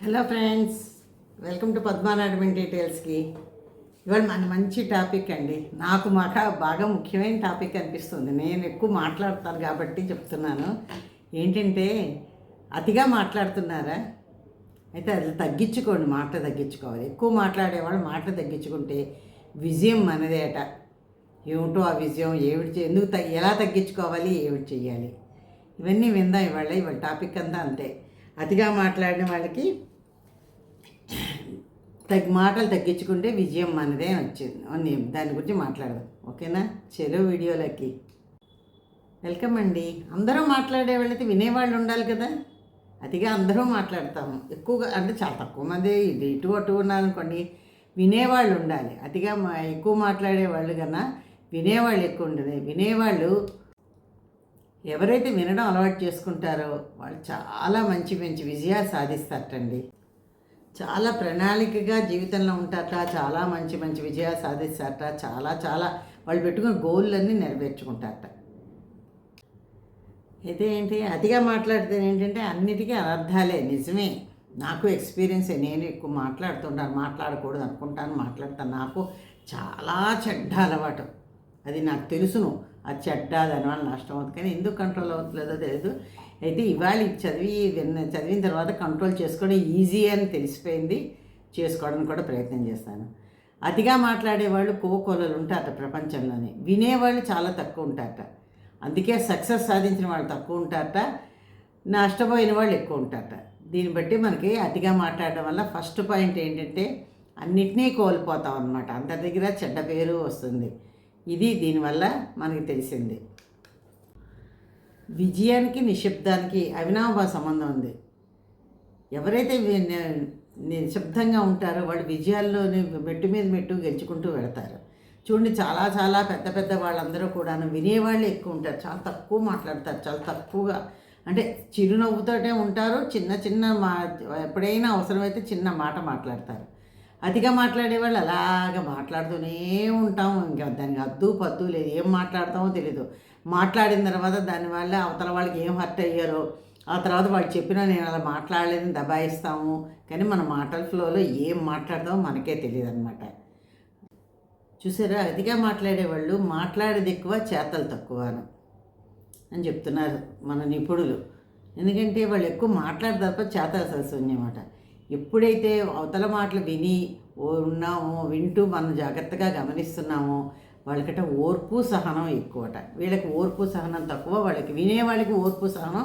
Hello friends welcome to పద్మానాడమెంట్ డీటెయిల్స్కి ఇవాళ మన మంచి టాపిక్ అండి. నాకు మాక బాగా ముఖ్యమైన టాపిక్ అనిపిస్తుంది. నేను ఎక్కువ మాట్లాడతాను కాబట్టి చెప్తున్నాను. ఏంటంటే అతిగా మాట్లాడుతున్నారా? అయితే అది తగ్గించుకోండి మాట తగ్గించుకోవాలి. ఎక్కువ మాట్లాడేవాళ్ళు మాట తగ్గించుకుంటే విజయం మనదేట. ఏమిటో ఆ విజయం ఏమిటి ఎందుకు తగ్గి ఎలా తగ్గించుకోవాలి ఏమిటి చేయాలి ఇవన్నీ విందాం ఇవాళ ఇవాళ టాపిక్ అంతా అంతే. అతిగా మాట్లాడిన వాళ్ళకి తగ్గి మాటలు తగ్గించుకుంటే విజయం మనదే వచ్చింది. దాని గురించి మాట్లాడదాం. ఓకేనా? చెలో వీడియోలకి. వెల్కమ్ అండి. అందరూ మాట్లాడే వాళ్ళైతే వినేవాళ్ళు ఉండాలి కదా? అతిగా అందరూ మాట్లాడతాము. ఎక్కువగా అంటే చాలా తక్కువ మంది ఇది ఇటు అటు ఉన్నారనుకోండి వినేవాళ్ళు ఉండాలి. అతిగా మా ఎక్కువ మాట్లాడే వాళ్ళు కన్నా వినేవాళ్ళు ఎక్కువ ఉండదు వినేవాళ్ళు ఎవరైతే వినడం అలవాటు చేసుకుంటారో వాళ్ళు చాలా మంచి మంచి విజయాలు సాధిస్తారటండి. చాలా ప్రణాళికగా జీవితంలో ఉంటారట చాలా మంచి మంచి విజయాలు సాధిస్తారట చాలా చాలా వాళ్ళు పెట్టుకున్న గోళ్ళన్నీ నెరవేర్చుకుంటారట. అయితే ఏంటి అతిగా మాట్లాడితే ఏంటంటే అన్నిటికీ అనర్థాలే నిజమే. నాకు ఎక్స్పీరియన్సే నేను ఎక్కువ మాట్లాడుతుంటాను మాట్లాడకూడదు అనుకుంటాను మాట్లాడతాను. నాకు చాలా చెడ్డ అలవాటు. అది నాకు తెలుసును. అది చెడ్డ దానివల్ల నష్టం అవుతుంది. కానీ ఎందుకు కంట్రోల్ అవుతుందో తెలియదు అయితే ఇవాళ చదివి విన్న చదివిన తర్వాత కంట్రోల్ చేసుకోవడం ఈజీ అని తెలిసిపోయింది. చేసుకోవడానికి కూడా ప్రయత్నం చేస్తాను. అతిగా మాట్లాడేవాళ్ళు కోకోలలు ఉంటారట ప్రపంచంలోనే. వినేవాళ్ళు చాలా తక్కువ ఉంటారట. అందుకే సక్సెస్ సాధించిన వాళ్ళు తక్కువ ఉంటారట. నష్టపోయిన వాళ్ళు ఎక్కువ ఉంటారట. దీన్ని బట్టి మనకి అతిగా మాట్లాడడం వల్ల ఫస్ట్ పాయింట్ ఏంటంటే అన్నిటినీ కోల్పోతాం అనమాట అందరి దగ్గర చెడ్డ పేరు వస్తుంది. ఇది దీనివల్ల మనకి తెలిసింది. విజయానికి నిశ్శబ్దానికి అవినాభావ సంబంధం ఉంది. ఎవరైతే నిశ్శబ్దంగా ఉంటారో వాళ్ళు విజయాల్లోని మెట్టు మీద మెట్టు గెలుచుకుంటూ వెళతారు. చూడండి చాలా చాలా పెద్ద పెద్ద వాళ్ళందరూ కూడాను వినేవాళ్ళు ఎక్కువ ఉంటారు. చాలా తక్కువ మాట్లాడతారు. చాలా తక్కువగా. అంటే చిరునవ్వుతోటే ఉంటారు. చిన్న చిన్న మా ఎప్పుడైనా అవసరమైతే చిన్న మాట మాట్లాడతారు. అతిగా మాట్లాడేవాళ్ళు అలాగ మాట్లాడుతూనే ఉంటాం. ఇంకా దానికి అద్దు పద్దు లేదు. ఏం మాట్లాడతామో తెలీదు. మాట్లాడిన తర్వాత దానివల్ల అవతల వాళ్ళకి ఏం హర్ట్ అయ్యారో ఆ తర్వాత వాళ్ళు చెప్పినా నేను అలా మాట్లాడలేదని దబాయిస్తాము. కానీ మన మాటల ఫ్లోలో ఏం మాట్లాడదామో మనకే తెలియదు అనమాట చూసారా? అతిగా మాట్లాడేవాళ్ళు మాట్లాడేది ఎక్కువ చేతలు తక్కువను అని చెప్తున్నారు మన నిపుణులు. ఎందుకంటే వాళ్ళు ఎక్కువ మాట్లాడే తప్ప చేతలు సరస్వన్యమాట ఎప్పుడైతే అవతల మాటలు విని ఓ ఉన్నామో వింటూ మనం జాగ్రత్తగా గమనిస్తున్నామో వాళ్ళకట ఓర్పు సహనం ఎక్కువట. వీళ్ళకి ఓర్పు సహనం తక్కువ వాళ్ళకి వినే వాళ్ళకి ఓర్పు సహనం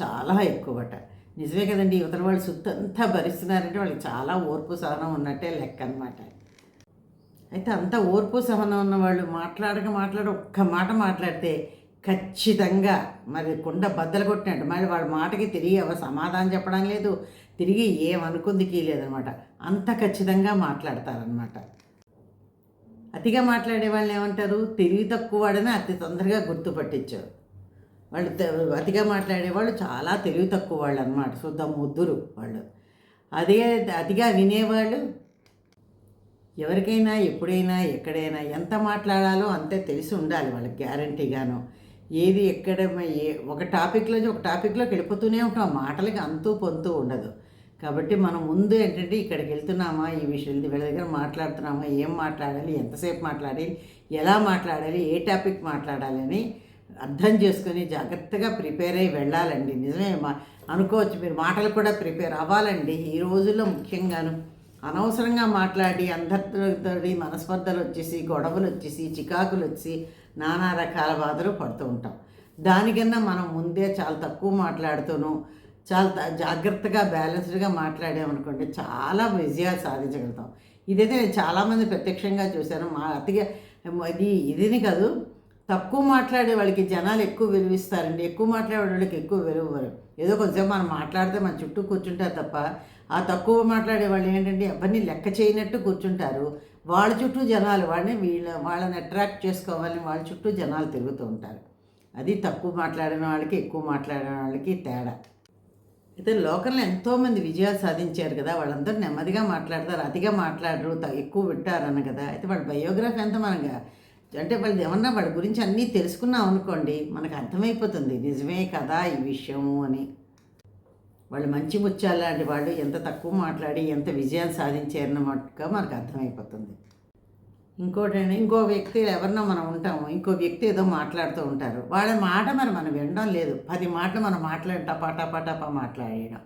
చాలా ఎక్కువట. నిజమే కదండి ఇవతల వాళ్ళు సుత్తంతా భరిస్తున్నారంటే వాళ్ళకి చాలా ఓర్పు సహనం ఉన్నట్టే లెక్క అనమాట అయితే అంత ఓర్పు సహనం ఉన్న వాళ్ళు మాట్లాడక మాట్లాడ ఒక్క మాట మాట్లాడితే ఖచ్చితంగా మరి కుండ బద్దలు కొట్టినట్టు. మరి వాళ్ళ మాటకి తిరిగి ఎవరు సమాధానం చెప్పడం లేదు తిరిగి ఏమనుకుందికి లేదనమాట అంత ఖచ్చితంగా మాట్లాడతారనమాట. అతిగా మాట్లాడే వాళ్ళు ఏమంటారు? తెలివి తక్కువ వాడని అతి తొందరగా గుర్తుపట్టించారు వాళ్ళు అతిగా మాట్లాడేవాళ్ళు చాలా తెలివి తక్కువ వాళ్ళు అనమాట శుద్ధ ముద్దురు వాళ్ళు. అదే అతిగా వినేవాళ్ళు ఎవరికైనా ఎప్పుడైనా ఎక్కడైనా ఎంత మాట్లాడాలో అంతే తెలిసి ఉండాలి వాళ్ళకి గ్యారంటీగాను. ఏది ఎక్కడ ఏ ఒక టాపిక్లో ఒక టాపిక్లోకి వెళ్ళిపోతూనే ఉంటాం. మాటలకి అంతూ పొంతూ ఉండదు. కాబట్టి మనం ముందు ఏంటంటే ఇక్కడికి వెళ్తున్నామా ఈ విషయం వీళ్ళ దగ్గర మాట్లాడుతున్నామా ఏం మాట్లాడాలి ఎంతసేపు మాట్లాడాలి ఎలా మాట్లాడాలి ఏ టాపిక్ మాట్లాడాలని అర్థం చేసుకొని జాగ్రత్తగా ప్రిపేర్ అయ్యి వెళ్ళాలండి. నిజమే మా అనుకోవచ్చు మీరు మాటలు కూడా ప్రిపేర్ అవ్వాలండి. ఈ రోజుల్లో ముఖ్యంగాను అనవసరంగా మాట్లాడి అందరితోటి మనస్పర్ధలు వచ్చేసి గొడవలు వచ్చేసి చికాకులు వచ్చి నానా రకాల బాధలు పడుతూ ఉంటాం. దానికన్నా మనం ముందే చాలా తక్కువ మాట్లాడుతూను చాలా జాగ్రత్తగా బ్యాలెన్స్డ్గా మాట్లాడామనుకోండి చాలా విజయాలు సాధించగలుగుతాం. ఇదైతే నేను చాలామంది ప్రత్యక్షంగా చూశాను. మా అతిగా ఇది ఇదిని కాదు తక్కువ మాట్లాడే వాళ్ళకి జనాలు ఎక్కువ విలువిస్తారండి. ఎక్కువ మాట్లాడే వాళ్ళకి ఎక్కువ విలువరు ఏదో కొంచెం మనం మాట్లాడితే మన చుట్టూ కూర్చుంటారు తప్ప ఆ తక్కువ మాట్లాడే వాళ్ళు ఏంటంటే ఎవరిని లెక్క చేయనట్టు కూర్చుంటారు. వాళ్ళ చుట్టూ జనాలు వాళ్ళని వీళ్ళ వాళ్ళని అట్రాక్ట్ చేసుకోవాలని వాళ్ళ చుట్టూ జనాలు తిరుగుతూ ఉంటారు. అది తక్కువ మాట్లాడిన వాళ్ళకి ఎక్కువ మాట్లాడిన వాళ్ళకి తేడా. అయితే లోకంలో ఎంతోమంది విజయాలు సాధించారు కదా వాళ్ళందరూ నెమ్మదిగా మాట్లాడతారు అతిగా మాట్లాడరు త- ఎక్కువ వింటారన్న కదా. అయితే వాళ్ళ బయోగ్రఫీ ఎంత మనగా అంటే వాళ్ళు ఏమన్నా వాడి గురించి అన్నీ తెలుసుకున్నాం అనుకోండి మనకు అర్థమైపోతుంది. నిజమే కదా ఈ విషయము అని. వాళ్ళు మంచి ముత్యాలు లాంటి వాళ్ళు ఎంత తక్కువ మాట్లాడి ఎంత విజయం సాధించారన్నట్టుగా మనకు అర్థమైపోతుంది. ఇంకోటి ఇంకో వ్యక్తి ఎవరినో మనం ఉంటాము ఇంకో వ్యక్తి ఏదో మాట్లాడుతూ ఉంటారు. వాళ్ళ మాట మరి మనం వినడం లేదు. పది మాటలు మనం మాట్లాడి టపా టపా మాట్లాడేయడం.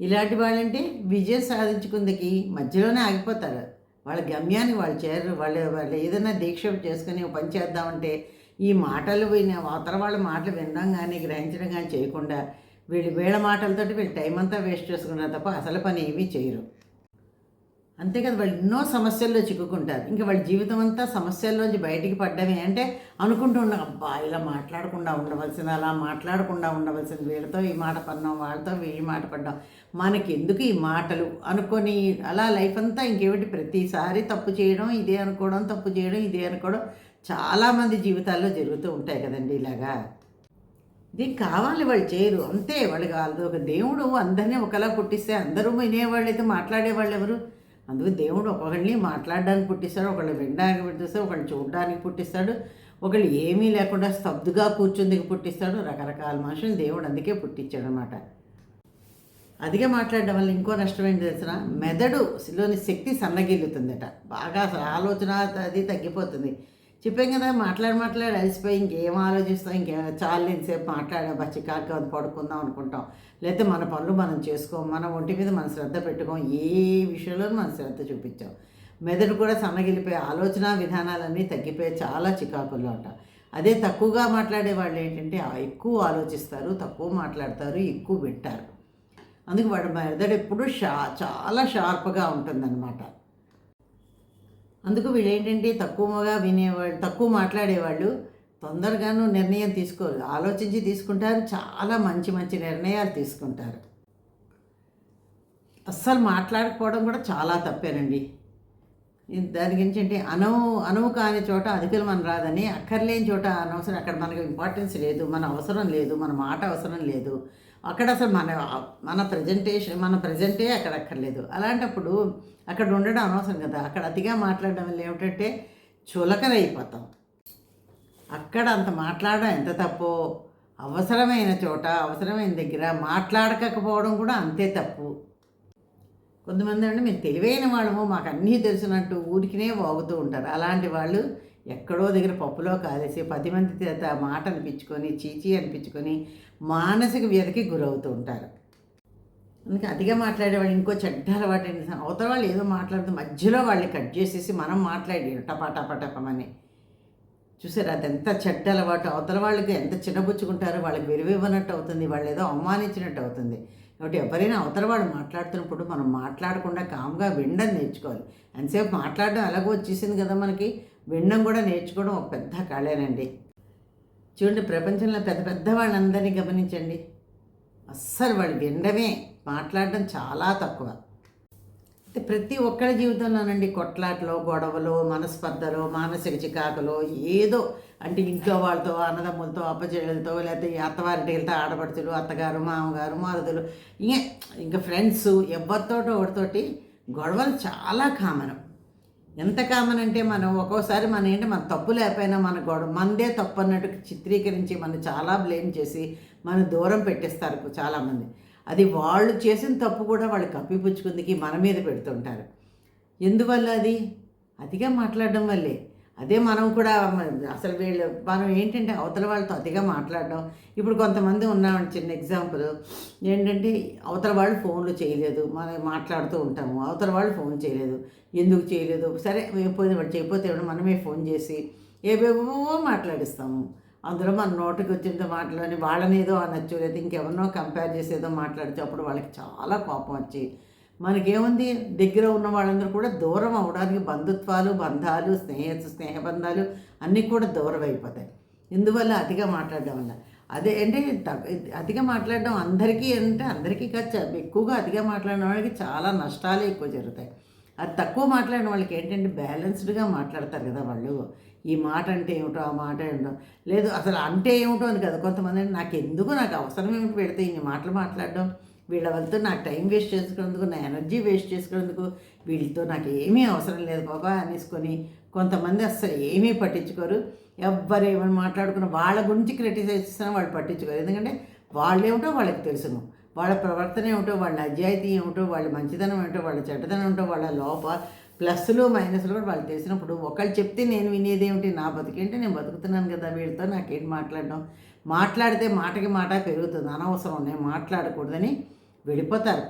ఇలాంటి వాళ్ళంటే విజయం సాధించుకుందికి మధ్యలోనే ఆగిపోతారు. వాళ్ళ గమ్యాన్ని వాళ్ళు చేరరు వాళ్ళు వాళ్ళు ఏదైనా దీక్ష చేసుకుని పని చేద్దామంటే ఈ మాటలు విని అవతల వాళ్ళ మాటలు వినడం కానీ గ్రహించడం కానీ చేయకుండా వీళ్ళు వీళ్ళ మాటలతోటి వీళ్ళు టైం అంతా వేస్ట్ చేసుకున్నారు తప్ప అసలు పని ఏమీ చేయరు. అంతే కదా వాళ్ళు ఎన్నో సమస్యల్లో చిక్కుకుంటారు. ఇంకా వాళ్ళ జీవితం అంతా సమస్యల్లోంచి బయటికి పడ్డమే. అంటే అనుకుంటూ ఉండ అబ్బా ఇలా మాట్లాడకుండా ఉండవలసింది అలా మాట్లాడకుండా ఉండవలసింది. వీళ్ళతో ఈ మాట పడినాం వాళ్ళతో వీళ్ళు మాట పడ్డాం. మనకి ఎందుకు ఈ మాటలు? అనుకొని అలా లైఫ్ అంతా ఇంకేమిటి? ప్రతిసారి తప్పు చేయడం ఇదే అనుకోవడం తప్పు చేయడం ఇదే అనుకోవడం చాలామంది జీవితాల్లో జరుగుతూ ఉంటాయి కదండి ఇలాగా. ఇది కావాలి వాళ్ళు చేయరు. అంతే వాళ్ళు కాదు ఒక దేవుడు అందరినీ ఒకలా పుట్టిస్తే అందరూ వినేవాళ్ళైతే మాట్లాడేవాళ్ళు ఎవరు? అందుకు దేవుడు ఒకళ్ళని మాట్లాడడానికి పుట్టిస్తాడు ఒకళ్ళు వినడానికి పుట్టిస్తాడు ఒకళ్ళు చూడడానికి పుట్టిస్తాడు ఒకళ్ళు ఏమీ లేకుండా స్తబ్దుగా కూర్చుందికి పుట్టిస్తాడు. రకరకాల మనుషులు దేవుడు అందుకే పుట్టించాడు అనమాట అదిగే మాట్లాడడం వల్ల ఇంకో నష్టం ఏంటి తెలిసిన మెదడులోని శక్తి సన్నగిల్లుతుందట. బాగా అసలు ఆలోచన అది తగ్గిపోతుంది. చెప్పాం కదా మాట్లాడి మాట్లాడి అలసిపోయి ఇంకేం ఆలోచిస్తాం ఇంకే చాలు సేపు మాట్లాడా బచ్చి కాక పడుకుందాం అనుకుంటాం. లేకపోతే మన పనులు మనం చేసుకోం మన ఒంటి మీద మనం శ్రద్ధ పెట్టుకోం ఏ విషయంలో మనం శ్రద్ధ చూపించాం. మెదడు కూడా సన్నగిలిపోయే ఆలోచన విధానాలన్నీ తగ్గిపోయి చాలా చికాకుల్లో ఉంటాం అదే తక్కువగా మాట్లాడే వాళ్ళు ఏంటంటే ఎక్కువ ఆలోచిస్తారు తక్కువ మాట్లాడతారు ఎక్కువ వింటారు. అందుకు వాడు మెదడు ఎప్పుడు షా చాలా షార్ప్గా ఉంటుందన్నమాట. అందుకు వీళ్ళు ఏంటంటే తక్కువగా వినేవాళ్ళు తక్కువ మాట్లాడేవాళ్ళు. తొందరగాను నిర్ణయం తీసుకోరు ఆలోచించి తీసుకుంటారు. చాలా మంచి మంచి నిర్ణయాలు తీసుకుంటారు. అస్సలు మాట్లాడకపోవడం కూడా చాలా తప్పేనండి. దాని గురించి అంటే అనవు అనవు కాని చోట అధికలు మనం రాదని అక్కర్లేని చోట అనవసరం అక్కడ మనకు ఇంపార్టెన్స్ లేదు మన అవసరం లేదు మన మాట అవసరం లేదు. అక్కడ అసలు మన మన ప్రజెంటేషన్ మన ప్రజెంటే అక్కడ అక్కర్లేదు అలాంటప్పుడు అక్కడ ఉండడం అనవసరం కదా. అక్కడ అతిగా మాట్లాడడం వల్ల ఏమిటంటే చులకనైపోతాం. అక్కడ అంత మాట్లాడడం ఎంత తప్పో అవసరమైన చోట అవసరమైన దగ్గర మాట్లాడకపోవడం కూడా అంతే తప్పు. కొంతమంది అంటే మేము తెలివైన వాళ్ళము మాకు అన్నీ తెలిసినట్టు ఊరికినే వాగుతూ ఉంటారు. అలాంటి వాళ్ళు ఎక్కడో దగ్గర పప్పులో కాలేసి పది మంది చేత మాట అనిపించుకొని చీచీ అనిపించుకొని మానసిక వ్యధకి గురవుతూ ఉంటారు. అందుకే అతిగా మాట్లాడేవాడు ఇంకో చెడ్డ అలవాటు ఏంటి అవతల వాళ్ళు ఏదో మాట్లాడుతూ మధ్యలో వాళ్ళని కట్ చేసేసి మనం మాట్లాడి టపా టపా టపమని చూసారు అది ఎంత చెడ్డ అలవాటు. అవతల వాళ్ళకి ఎంత చిన్నబుచ్చుకుంటారో వాళ్ళకి విరివివ్వనట్టు అవుతుంది వాళ్ళు ఏదో అవమానించినట్టు అవుతుంది. కాబట్టి ఎవరైనా అవతల వాళ్ళు మాట్లాడుతున్నప్పుడు మనం మాట్లాడకుండా కామ్గా వినడం నేర్చుకోవాలి. ఎంతసేపు మాట్లాడడం ఎలాగో వచ్చేసింది కదా మనకి. వినడం కూడా నేర్చుకోవడం ఒక పెద్ద కళేనండి. చూడండి ప్రపంచంలో పెద్ద పెద్ద వాళ్ళందరినీ గమనించండి. అస్సలు వాళ్ళు వినడమే మాట్లాడడం చాలా తక్కువ. అయితే ప్రతి ఒక్కరి జీవితంలోనండి కొట్లాట్లో గొడవలు మనస్పర్ధలు మానసిక చికాకులు ఏదో అంటే ఇంట్లో వాళ్ళతో అన్నదమ్ములతో అప్పచేళ్ళతో లేకపోతే అత్తవారింటితో ఆడపడుచులు అత్తగారు మామగారు మారుతులు ఇంకా ఇంకా ఫ్రెండ్స్ ఎవరితోటో ఒకటితోటి గొడవలు చాలా కామన్. ఎంత కామన్ అంటే మనం ఒక్కోసారి మన ఏంటి మన తప్పు లేకపోయినా మన గొడవ మనదే తప్పు అన్నట్టు చిత్రీకరించి మనం చాలా బ్లేమ్ చేసి మన దూరం పెట్టేస్తారు చాలామంది. అది వాళ్ళు చేసిన తప్పు కూడా వాళ్ళు కప్పిపుచ్చుకుందికి మన మీద పెడుతుంటారు. ఎందువల్ల అది? అతిగా మాట్లాడడం వల్లే. అదే మనం కూడా అసలు వీళ్ళు మనం ఏంటంటే అవతల వాళ్ళతో అతిగా మాట్లాడడం. ఇప్పుడు కొంతమంది ఉన్నామండి చిన్న ఎగ్జాంపుల్ ఏంటంటే అవతల వాళ్ళు ఫోన్లు చేయలేదు. మనం మాట్లాడుతూ ఉంటాము. అవతల వాళ్ళు ఫోన్ చేయలేదు. ఎందుకు చేయలేదు? సరే పోయిన వాడు చేయకపోతే మనమే ఫోన్ చేసి ఏవేవో మాట్లాడిస్తాము. అందులో మన నోటికి వచ్చిందో మాట్లాడి వాళ్ళనేదో అనొచ్చు. లేదా ఇంకెవరినో కంపేర్ చేసేదో మాట్లాడితే అప్పుడు వాళ్ళకి చాలా కోపం వచ్చి మనకేముంది? దగ్గర ఉన్న వాళ్ళందరూ కూడా దూరం అవడానికి బంధుత్వాలు బంధాలు స్నేహ స్నేహబంధాలు అన్నీ కూడా దూరం అయిపోతాయి. ఇందువల్ల అతిగా మాట్లాడడం వల్ల. అదే అంటే అతిగా మాట్లాడడం అందరికీ అంటే అందరికీ కాదు ఎక్కువగా అతిగా మాట్లాడిన వాళ్ళకి చాలా నష్టాలు ఎక్కువ జరుగుతాయి. అది తక్కువ మాట్లాడిన వాళ్ళకి ఏంటంటే బ్యాలెన్స్డ్గా మాట్లాడతారు కదా వాళ్ళు. ఈ మాట అంటే ఏమిటో ఆ మాట ఏమిటో లేదు అసలు అంటే ఏమిటో అని కదా. కొంతమంది నాకు ఎందుకు నాకు అవసరం ఏమిటి? పెడితే ఇన్ని మాటలు మాట్లాడడం. వీళ్ళ వాళ్ళతో నాకు టైం వేస్ట్ చేసుకునేందుకు నా ఎనర్జీ వేస్ట్ చేసుకునేందుకు వీళ్ళతో నాకు ఏమీ అవసరం లేదు బాబా అనేసుకొని కొంతమంది అస్సలు ఏమీ పట్టించుకోరు. ఎవ్వరు ఏమైనా మాట్లాడుకున్న వాళ్ళ గురించి క్రిటిసైజ్ చేసినా వాళ్ళు పట్టించుకోరు. ఎందుకంటే వాళ్ళు ఏమిటో వాళ్ళకి తెలుసును. వాళ్ళ ప్రవర్తన ఏమిటో వాళ్ళ అజాయితీ ఏమిటో వాళ్ళ మంచితనం ఏమిటో వాళ్ళ చెడ్డతనం ఏమిటో వాళ్ళ లోప ప్లస్లు మైనస్లు కూడా వాళ్ళు తెలిసినప్పుడు ఒకళ్ళు చెప్తే నేను వినేది ఏమిటి? నా బతికేంటి నేను బతుకుతున్నాను కదా వీళ్ళతో నాకేంటి మాట్లాడడం? మాట్లాడితే మాటకి మాట పెరుగుతుంది అనవసరం. నేను మాట్లాడకూడదని వెళ్ళిపోతారు.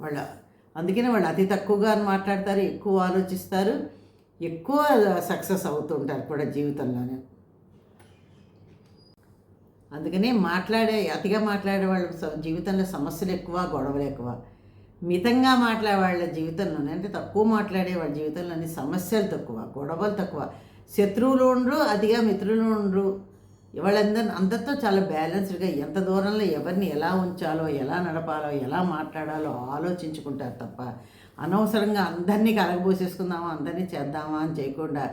వాళ్ళ అందుకనే వాళ్ళు అతి తక్కువగా మాట్లాడతారు ఎక్కువ ఆలోచిస్తారు ఎక్కువ సక్సెస్ అవుతుంటారు కూడా జీవితంలోనే. అందుకనే మాట్లాడే అతిగా మాట్లాడే వాళ్ళ జీవితంలో సమస్యలు ఎక్కువ గొడవలు ఎక్కువ. మితంగా మాట్లాడే వాళ్ళ జీవితంలోనే అంటే తక్కువ మాట్లాడే వాళ్ళ జీవితంలోని సమస్యలు తక్కువ గొడవలు తక్కువ. శత్రువులు ఉండరు అతిగా మిత్రులు ఉండరు. వాళ్ళందరిని అందరితో చాలా బ్యాలెన్స్డ్గా ఎంత దూరంలో ఎవరిని ఎలా ఉంచాలో ఎలా నడపాలో ఎలా మాట్లాడాలో ఆలోచించుకుంటారు తప్ప అనవసరంగా అందరినీ కలగబోసేసుకుందామా అందరినీ చేద్దామా అని చేయకుండా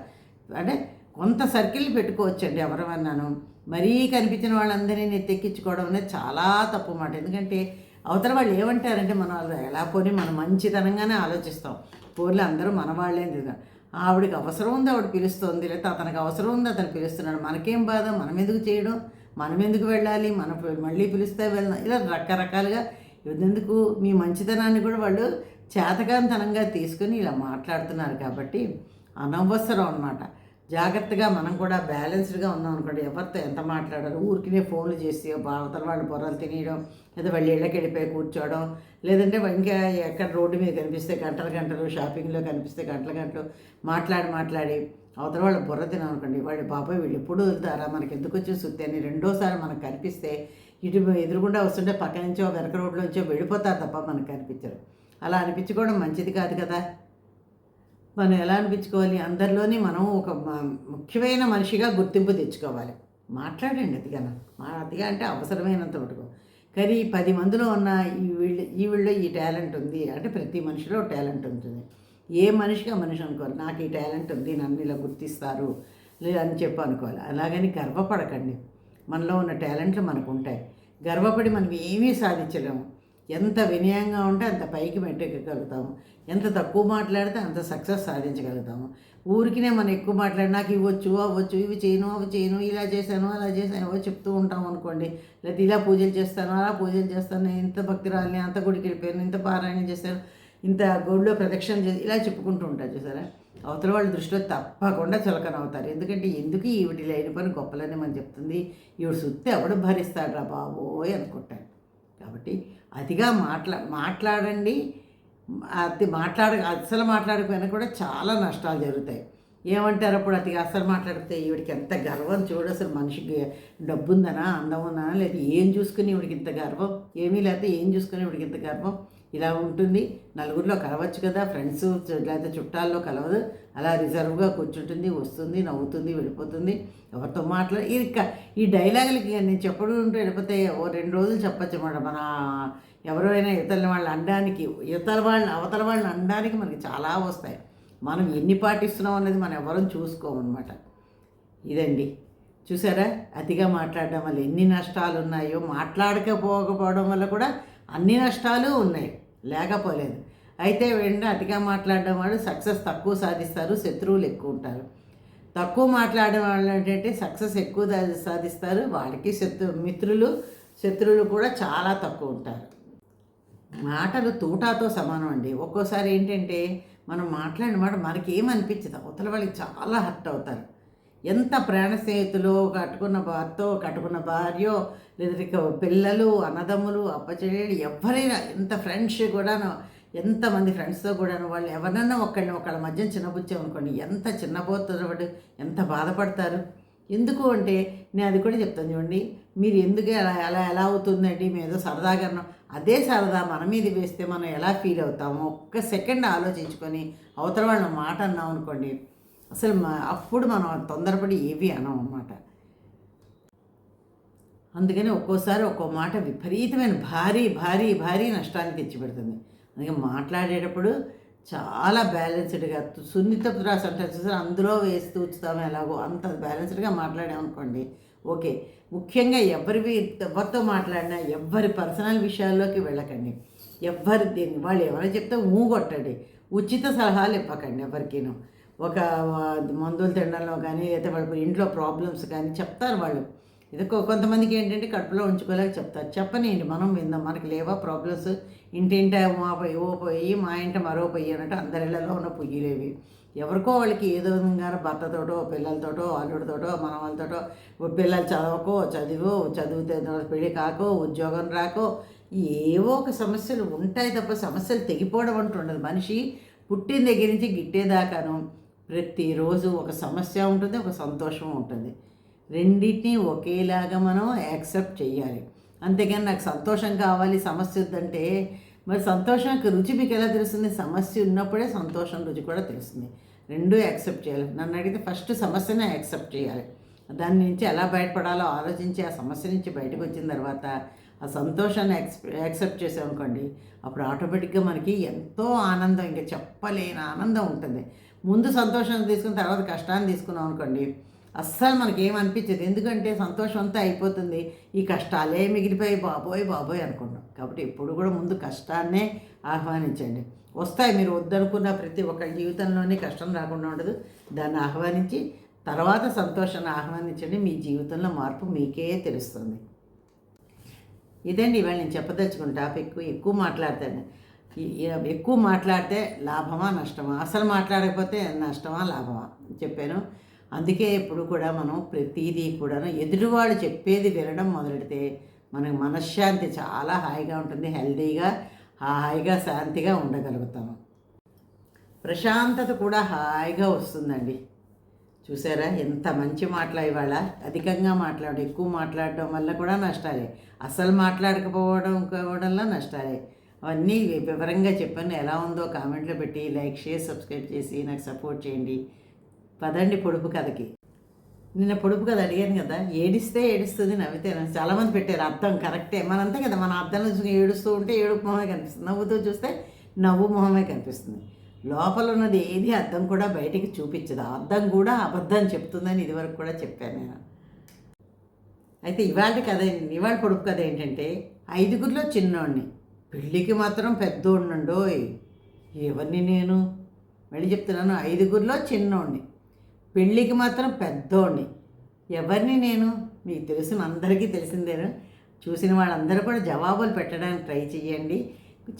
అంటే కొంత సర్కిల్ పెట్టుకోవచ్చండి ఎవరమన్నాను మరీ కనిపించిన వాళ్ళందరినీ నెత్తెక్కించుకోవడం అనేది చాలా తప్పు మాట. ఎందుకంటే అవతల వాళ్ళు ఏమంటారంటే మనం వాళ్ళు ఎలా పోనీ మనం మంచితనంగానే ఆలోచిస్తాం. పోర్లు అందరూ మన వాళ్ళే ఆవిడకి అవసరం ఉంది ఆవిడ పిలుస్తుంది. లేకపోతే అతనికి అవసరం ఉంది అతను పిలుస్తున్నాడు. మనకేం బాధ? మనం ఎందుకు చేయడం? మనం ఎందుకు వెళ్ళాలి? మనం మళ్ళీ పిలిస్తే వెళ్దాం ఇలా రకరకాలుగా ఎందుకు మీ మంచితనాన్ని కూడా వాళ్ళు చేతకాంతనంగా తీసుకుని ఇలా మాట్లాడుతున్నారు కాబట్టి అనవసరం అనమాట జాగ్రత్తగా మనం కూడా బ్యాలెన్స్డ్గా ఉన్నాం అనుకోండి. ఎవరితో ఎంత మాట్లాడారు ఊరికినే ఫోన్లు చేసి అవతల వాళ్ళు పొరలు తినేయడం లేదా వాళ్ళు ఇళ్ళకి వెళ్ళిపోయి కూర్చోవడం లేదంటే ఇంకా ఎక్కడ రోడ్డు మీద కనిపిస్తే గంటలు గంటలు షాపింగ్లో కనిపిస్తే గంటల గంటలు మాట్లాడి మాట్లాడి అవతల వాళ్ళు బుర్ర తిననుకోండి వాళ్ళు బాబాయ్ వీళ్ళు ఎప్పుడు వదులుతారా? మనకి ఎందుకు వచ్చి సుత్తి అని రెండోసారి మనకు కనిపిస్తే ఇటు ఎదురుగుండా వస్తుంటే పక్క నుంచో వెనక రోడ్లోంచో వెళ్ళిపోతారు తప్ప మనకు కనిపించరు. అలా అనిపించుకోవడం మంచిది కాదు కదా? మనం ఎలా అనిపించుకోవాలి? అందరిలోని మనం ఒక ముఖ్యమైన మనిషిగా గుర్తింపు తెచ్చుకోవాలి. మాట్లాడండి అతిగా మా అతిగా అంటే అవసరమైనంత మటుకు. కానీ ఈ పది మందిలో ఉన్న ఈ వీళ్ళ ఈ వీళ్ళో ఈ టాలెంట్ ఉంది అంటే ప్రతి మనిషిలో టాలెంట్ ఉంటుంది. ఏ మనిషిగా మనిషి అనుకోవాలి నాకు ఈ టాలెంట్ ఉంది నన్ను ఇలా గుర్తిస్తారు అని చెప్పి అనుకోవాలి. అలాగని గర్వపడకండి. మనలో ఉన్న టాలెంట్లు మనకు ఉంటాయి. గర్వపడి మనం ఏమీ సాధించలేము. ఎంత వినయంగా ఉంటే అంత పైకి మెట్టెక్కగలుగుతాము ఎంత తక్కువ మాట్లాడితే అంత సక్సెస్ సాధించగలుగుతాము. ఊరికినే మనం ఎక్కువ మాట్లాడి నాకు ఇవ్వచ్చు అవ్వచ్చు ఇవి చేయను అవి చేయను ఇలా చేశాను అలా చేశాను ఏవో చెప్తూ ఉంటాం అనుకోండి. లేకపోతే ఇలా పూజలు చేస్తాను అలా పూజలు చేస్తాను ఇంత భక్తిరాలని అంత గుడికి వెళ్ళిపోయాను ఇంత పారాయణం చేశాను ఇంత గౌడిలో ప్రదక్షిణ చేసి ఇలా చెప్పుకుంటూ ఉంటారు చూసారా? అవతల వాళ్ళ దృష్టిలో తప్పకుండా చులకన అవుతారు ఎందుకంటే ఎందుకు ఈవిడి లేని పని గొప్పలని మనం చెప్తుంది? ఈవిడ సుత్తి ఎవడు భరిస్తాడు రా బాబోయ్ అనుకుంటాను కాబట్టి అతిగా మాట్లా మాట్లాడండి. అతి మాట్లాడ అసలు మాట్లాడకపోయినా కూడా చాలా నష్టాలు జరుగుతాయి. ఏమంటారు అప్పుడు అతిగా అసలు మాట్లాడితే ఈవిడికి ఎంత గర్వం? చూడు అసలు మనిషికి డబ్బు ఉందనా అందం ఉందనా లేదా ఏం చూసుకుని ఈవిడికి ఇంత గర్వం? ఏమీ లేకపోతే ఏం చూసుకుని ఈవిడికి ఇంత గర్వం? ఇలా ఉంటుంది. నలుగురిలో కలవచ్చు కదా ఫ్రెండ్స్ లేకపోతే చుట్టాల్లో కలవదు. అలా రిజర్వ్గా కూర్చుంటుంది వస్తుంది నవ్వుతుంది వెళ్ళిపోతుంది. ఎవరితో మాట్లాడి ఇది క- ఈ డైలాగులకి నేను చెప్పడం ఉంటే వెళ్ళిపోతే ఓ రెండు రోజులు చెప్పచ్చు అన్నమాట. మన ఎవరైనా ఇతరుల వాళ్ళని అనడానికి ఇతర వాళ్ళని అవతల వాళ్ళని అనడానికి మనకి చాలా వస్తాయి. మనం ఎన్ని పాటిస్తున్నాం అనేది మనం ఎవరం చూసుకోమన్నమాట ఇదండి. చూసారా? అతిగా మాట్లాడడం వల్ల ఎన్ని నష్టాలు ఉన్నాయో మాట్లాడకపోకపోవడం వల్ల కూడా అన్ని నష్టాలు ఉన్నాయి. లేకపోలేదు. అయితే వెంటనే అతిగా మాట్లాడడం వాళ్ళు సక్సెస్ తక్కువ సాధిస్తారు శత్రువులు ఎక్కువ ఉంటారు. తక్కువ మాట్లాడే వాళ్ళు ఏంటంటే సక్సెస్ ఎక్కువ సాధిస్తారు. వాళ్ళకి శత్రు మిత్రులు శత్రువులు కూడా చాలా తక్కువ ఉంటారు. మాటలు తూటాతో సమానం అండి. ఒక్కోసారి ఏంటంటే మనం మాట్లాడిన మాట మనకి ఏమనిపించదు అవతల వాళ్ళకి చాలా హర్ట్ అవుతారు. ఎంత ప్రాణ స్నేహితులు కట్టుకున్న భర్తో కట్టుకున్న భార్యో లేదా పిల్లలు అన్నదమ్ములు అప్పచెల్లెలు ఎవరైనా ఎంత ఫ్రెండ్స్ కూడాను ఎంతమంది ఫ్రెండ్స్తో కూడాను వాళ్ళు ఎవరన్నా ఒకళ్ళని ఒకళ్ళ మధ్య చిన్నబుచ్చామనుకోండి ఎంత చిన్నబోతున్నవాడు ఎంత బాధపడతారు? ఎందుకు అంటే నేను అది కూడా చెప్తాను చూడండి మీరు ఎందుకు అలా ఎలా ఎలా అవుతుందండి? మేదో సరదాగా అదే సరదా మన మీద వేస్తే మనం ఎలా ఫీల్ అవుతామో? ఒక్క సెకండ్ ఆలోచించుకొని అవతల వాళ్ళ మాట అన్నాం అనుకోండి అసలు అప్పుడు మనం తొందరపడి ఏవి అన్నాం అన్నమాట అందుకని ఒక్కోసారి ఒక్కో మాట విపరీతమైన భారీ భారీ భారీ నష్టాన్ని తెచ్చిపెడుతుంది. అందుకే మాట్లాడేటప్పుడు చాలా బ్యాలెన్స్డ్గా సున్నిత రాసి అంటారు చూసారు? అందులో వేస్తూ ఉంచుతాము ఎలాగో అంత బ్యాలెన్స్డ్గా మాట్లాడామనుకోండి. ఓకే. ముఖ్యంగా ఎవరివి ఎవరితో మాట్లాడినా ఎవరి పర్సనల్ విషయాల్లోకి వెళ్ళకండి. ఎవరి దీన్ని వాళ్ళు ఎవరైనా చెప్తే ఊగొట్టండి ఉచిత సలహాలు ఇవ్వకండి ఎవరికీను. ఒక మందులు తినడంలో కానీ లేకపోతే వాళ్ళకి ఇంట్లో ప్రాబ్లమ్స్ కానీ చెప్తారు వాళ్ళు. ఇదికో కొంతమందికి ఏంటంటే కడుపులో ఉంచుకోలేక చెప్తారు. చెప్పనండి మనం విందాం. మనకి లేవా ప్రాబ్లమ్స్? ఇంటింట మా పోయి ఓ పొయ్యి మా ఇంట మరో పొయ్యి అన్నట్టు అందరిలో ఉన్న పొయ్యిలేవి. ఎవరికో వాళ్ళకి ఏదో విధంగా భర్తతోటో పిల్లలతోటో అల్లుడితోటో మనవాళ్ళతోటో పిల్లలు చదవకో చదువు చదివితే పెళ్ళి కాకో ఉద్యోగం రాకో ఏవో ఒక సమస్యలు ఉంటాయి తప్ప సమస్యలు తెగిపోవడం అంటూ ఉండదు. మనిషి పుట్టిన దగ్గర నుంచి గిట్టేదాకాను ప్రతిరోజు ఒక సమస్య ఉంటుంది ఒక సంతోషం ఉంటుంది. రెండింటినీ ఒకేలాగా మనం యాక్సెప్ట్ చేయాలి అంతేకాని నాకు సంతోషం కావాలి సమస్య వద్దంటే మరి సంతోషానికి రుచి మీకు ఎలా తెలుస్తుంది? సమస్య ఉన్నప్పుడే సంతోషం రుచి కూడా తెలుస్తుంది. రెండూ యాక్సెప్ట్ చేయాలి. నన్ను అడిగితే ఫస్ట్ సమస్యనే యాక్సెప్ట్ చేయాలి. దాని నుంచి ఎలా బయటపడాలో ఆలోచించి ఆ సమస్య నుంచి బయటకు వచ్చిన తర్వాత ఆ సంతోషాన్ని యాక్స్ యాక్సెప్ట్ చేసామనుకోండి అప్పుడు ఆటోమేటిక్గా మనకి ఎంతో ఆనందం ఇంకా చెప్పలేని ఆనందం ఉంటుంది. ముందు సంతోషం తీసుకున్న తర్వాత కష్టాన్ని తీసుకున్నాం అనుకోండి అస్సలు మనకేం ఏమనిపించదు ఎందుకంటే సంతోషం అంతా అయిపోతుంది. ఈ కష్టాలే మిగిలిపోయి బాబోయ్ బాబోయ్ అనుకుంటాం కాబట్టి ఎప్పుడు కూడా ముందు కష్టాన్నే ఆహ్వానించండి. వస్తాయి మీరు వద్దనుకున్న ప్రతి ఒక్కరి జీవితంలోనే కష్టం రాకుండా ఉండదు. దాన్ని ఆహ్వానించి తర్వాత సంతోషాన్ని ఆహ్వానించండి. మీ జీవితంలో మార్పు మీకే తెలుస్తుంది. ఇదండి ఇవాళ నేను చెప్పదలుచుకున్న టాపిక్. ఎక్కువ మాట్లాడతాను. ఎక్కువ మాట్లాడితే లాభమా నష్టమా? అసలు మాట్లాడకపోతే నష్టమా లాభమా? చెప్పాను. అందుకే ఎప్పుడు కూడా మనం ప్రతిదీ కూడా ఎదుటివాడు చెప్పేది వినడం మొదలెడితే మనకు మనశ్శాంతి చాలా హాయిగా ఉంటుంది హెల్తీగా హాయిగా శాంతిగా ఉండగలుగుతాము ప్రశాంతత కూడా హాయిగా వస్తుందండి. చూసారా? ఎంత మంచి మాటలు ఇవాళ. అధికంగా మాట్లాడడం ఎక్కువ మాట్లాడడం వల్ల కూడా నష్టాలే. అసలు మాట్లాడకపోవడం వల్ల నష్టాలే. అవన్నీ వివరంగా చెప్పాను ఎలా ఉందో కామెంట్లో పెట్టి లైక్ షేర్ సబ్స్క్రైబ్ చేసి నాకు సపోర్ట్ చేయండి. పదండి పొడుపు కథకి. నిన్న పొడుపు కథ అడిగాను కదా ఏడిస్తే ఏడుస్తుంది నవ్వితే చాలామంది పెట్టారు అర్థం కరెక్టే. మనంతా కదా మన అర్థం చూసి ఏడుస్తూ ఉంటే ఏడుపు మొహమే కనిపిస్తుంది. నవ్వుతూ చూస్తే నవ్వు మొహమే కనిపిస్తుంది. లోపల ఉన్నది ఏది అర్థం కూడా బయటికి చూపించదు. అర్థం కూడా అబద్ధం చెప్తుందని ఇదివరకు కూడా చెప్పాను నేను. అయితే ఇవాళ కథ ఇవాళ పొడుపు కథ ఏంటంటే ఐదుగురిలో చిన్నోడిని. పెళ్ళికి మాత్రం పెద్దోడినండోయ్. ఎవరిని నేను? మళ్ళీ చెప్తున్నాను. ఐదుగురిలో చిన్నోడిని. పెళ్ళికి మాత్రం పెద్దోడిని. ఎవరిని నేను? మీకు తెలుసు అందరికీ తెలిసిందేను? చూసిన వాళ్ళందరూ కూడా జవాబులు పెట్టడానికి ట్రై చేయండి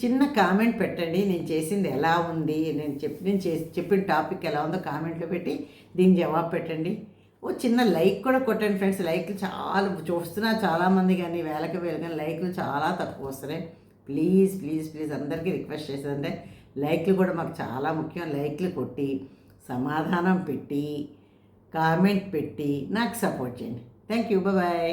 చిన్న కామెంట్ పెట్టండి నేను చేసింది ఎలా ఉంది నేను చెప్పి నేను చేసి చెప్పిన టాపిక్ ఎలా ఉందో కామెంట్లో పెట్టి దీని జవాబు పెట్టండి. ఓ చిన్న లైక్ కూడా కొట్టండి ఫ్రెండ్స్. లైక్లు చాలా చూస్తున్నా చాలామంది కానీ వేలకి వేలు కానీ లైక్లు చాలా తక్కువ వస్తున్నాయి. ప్లీజ్ ప్లీజ్ ప్లీజ్ అందరికీ రిక్వెస్ట్ చేసేదంటే లైక్లు కూడా మాకు చాలా ముఖ్యం. లైక్లు కొట్టి సమాధానం పెట్టి కామెంట్ పెట్టి నాకు సపోర్ట్ చేయండి. Thank you bye